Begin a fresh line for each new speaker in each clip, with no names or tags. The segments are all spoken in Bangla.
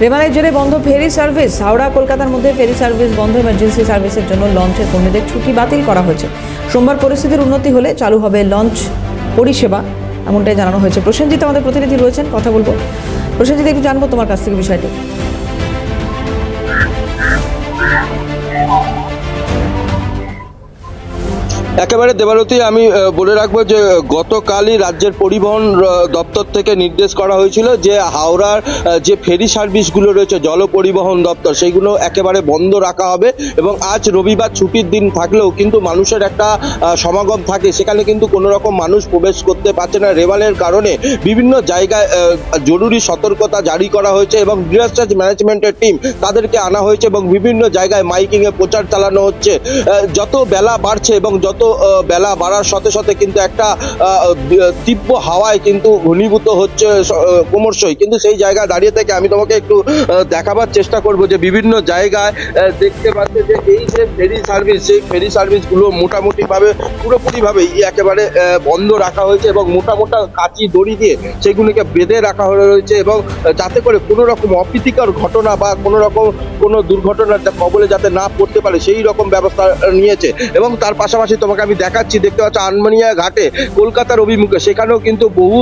রেমালের জেরে বন্ধ ফেরি সার্ভিস। হাওড়া, কলকাতার মধ্যে ফেরি সার্ভিস বন্ধ এমার্জেন্সি সার্ভিসের জন্য লঞ্চের কর্মীদের ছুটি বাতিল করা হয়েছে। সোমবার পরিস্থিতির উন্নতি হলে চালু হবে লঞ্চ পরিষেবা। এমনটাই জানানো হয়েছে। প্রসেনজিৎ আমাদের প্রতিনিধি রয়েছেন, কথা বলব। প্রসেনজিৎ, একটু জানব তোমার কাছ থেকে বিষয়টি।
একেবারে দেবারতী, আমি বলে রাখব যে গতকালই রাজ্যের পরিবহন দপ্তর থেকে নির্দেশ করা হয়েছিল যে হাওড়ার যে ফেরি সার্ভিসগুলো রয়েছে, জল পরিবহন দপ্তর সেইগুলো একেবারে বন্ধ রাখা হবে এবং আজ রবিবার ছুটির দিন থাকলেও কিন্তু মানুষের একটা সমাগম থাকে। সেখানে কিন্তু কোনো রকম মানুষ প্রবেশ করতে পারছে না। রেওয়ালের কারণে বিভিন্ন জায়গায় জরুরি সতর্কতা জারি করা হয়েছে এবং ডিজাস্টার ম্যানেজমেন্টের টিম তাদেরকে আনা হয়েছে এবং বিভিন্ন জায়গায় মাইকিংয়ে প্রচার চালানো হচ্ছে। যত বেলা বাড়ছে এবং যত বেলা বাড়ার সাথে সাথে কিন্তু একটা তীব্র হাওয়ায় কিন্তু ঘনীভূত হচ্ছে ক্রমশই। কিন্তু সেই জায়গায় দাঁড়িয়ে থেকে আমি তোমাকে একটু দেখাবার চেষ্টা করব যে বিভিন্ন জায়গায় দেখতে পাচ্ছে যে এই যে ফেরি সার্ভিস, সেই ফেরি সার্ভিসগুলো মোটামুটিভাবে পুরোপুরিভাবেই একেবারে বন্ধ রাখা হয়েছে এবং মোটা মোটা কাঁচি দড়ি দিয়ে সেগুলিকে বেঁধে রাখা রয়েছে এবং যাতে করে কোনো রকম অপ্রীতিকর ঘটনা বা কোনো রকম কোনো দুর্ঘটনার কবলে যাতে না পড়তে পারে, সেই রকম ব্যবস্থা নিয়েছে। এবং তার পাশাপাশি তোমাকে আমি দেখাচ্ছি, দেখতে পাচ্ছ আনমানিয়া ঘাটে, কলকাতার অভিমুখে। সেখানেও কিন্তু বহু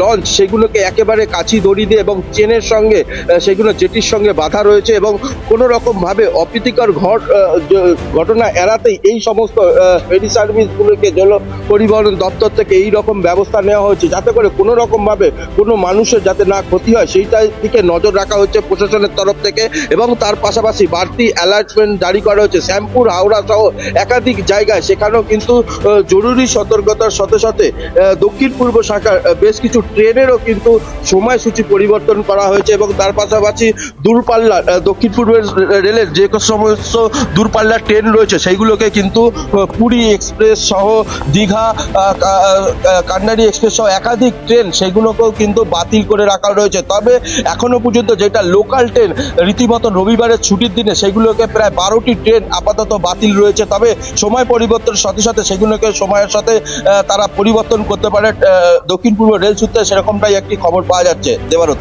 লঞ্চ সেগুলোকে একেবারে কাছি দড়ি দিয়ে এবং চেনের সঙ্গে সেগুলো জেটির সঙ্গে বাধা রয়েছে এবং কোনো রকমভাবে অপ্রীতিকর ঘট ঘটনা এড়াতেই এই সমস্ত ফেরি সার্ভিসগুলোকে জল পরিবহন দপ্তর থেকে এই রকম ব্যবস্থা নেওয়া হয়েছে যাতে করে কোনো রকমভাবে কোনো মানুষের যাতে না ক্ষতি হয়। সেইটার দিকে নজর রাখা হচ্ছে প্রশাসনের তরফ থেকে এবং তার পাশাপাশি বাড়তি অ্যালার্টমেন্ট জারি করা হয়েছে। শ্যামপুর, হাওড়া সহ একাধিক জায়গায় সেখানেও কিন্তু জরুরি সতর্কতার সাথে সাথে দক্ষিণ পূর্ব শাখার বেশ কিছু ট্রেনেরও কিন্তু সময়সূচি পরিবর্তন করা হয়েছে এবং তার পাশাপাশি দূরপাল্লা আহ, দক্ষিণ পূর্বের রেলের যে সমস্ত দূরপাল্লার ট্রেন রয়েছে সেইগুলোকে কিন্তু পুরী এক্সপ্রেস সহ দীঘা আহ, কা- আহ, কান্নাড়ি এক্সপ্রেস সহ একাধিক ট্রেন সেগুলোকেও কিন্তু বাতিল করে রাখা রয়েছে। তবে এখনও পর্যন্ত যেটা লোকাল ট্রেন রীতিমতো রবিবারের ছুটির দিনে সেগুলোকে প্রায় বারোটি ট্রেন আপাতত বাতিল রয়েছে। তবে সময় পরিবর্তনের সাথে সাথে সেগুলোকে সময়ের সাথে তারা পরিবর্তন করতে পারে দক্ষিণ পূর্ব রেল সূত্রে সেরকমটাই একটি খবর পাওয়া যাচ্ছে। দেবারত।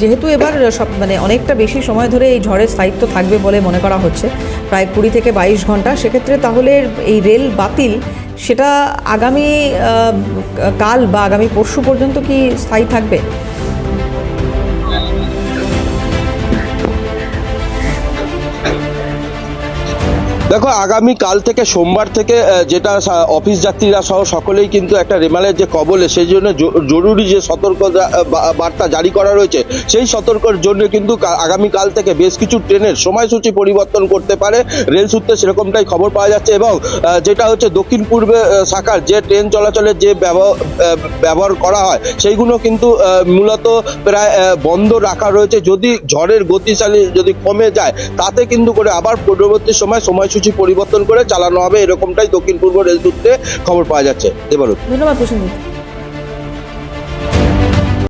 যেহেতু এবার সব মানে অনেকটা বেশি সময় ধরে এই ঝড়ের স্থায়িত্ব থাকবে বলে মনে করা হচ্ছে, প্রায় কুড়ি থেকে বাইশ ঘণ্টা, সেক্ষেত্রে তাহলে এই রেল বাতিল, সেটা আগামী কাল বা আগামী পরশু পর্যন্ত কি স্থায়ী থাকবে?
দেখো, আগামী কাল থেকে সোমবার থেকে যেটা অফিস যাত্রীরা সহ সকলেই কিন্তু একটা রেমালের যে কবলে, সেই জন্য জরুরি যে বা- বার্তা জারি করা রয়েছে, সেই সতর্কর জন্য কিন্তু আগামী কাল থেকে বেশ কিছু ট্রেনের সময়সূচি পরিবর্তন করতে পারে। রেল সূত্রে সেরকমটাই খবর পাওয়া যাচ্ছে এবং যেটা হচ্ছে দক্ষিণ পূর্বে শাখার যে ট্রেন চলাচলের যে ব্যব- ব্যবহার করা হয়, সেইগুলো কিন্তু মূলত প্রায় বন্ধ রাখা রয়েছে। যদি ঝড়ের গতিশালী যদি কমে যায়, তাতে কিন্তু করে আবার পরবর্তী সময় সময়সূচি পরিবর্তন করে চালানো হবে এরকমটাই দক্ষিণ পূর্ব রেল সূত্রে খবর পাওয়া যাচ্ছে। দেবারত
ধন্যবাদ প্রসেনজিৎ।